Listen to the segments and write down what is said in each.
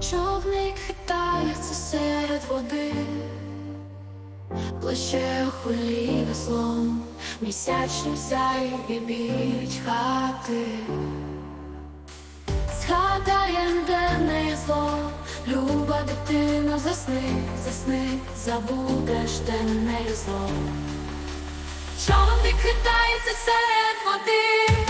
Човник хитається серед води, плече хвилі веслом, місячним сяє біть хати. Згадаєм денне зло, люба дитино, засни, засни, забудеш денне зло. Човник хитається серед води,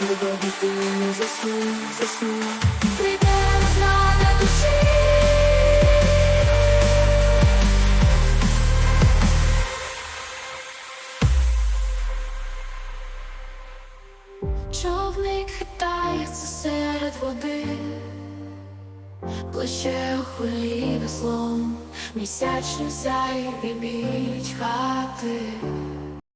Люба дитино, засни, засни. Прийде розлета душі. Човник хитається серед води, плече у хвилі місячним сяє біть хати.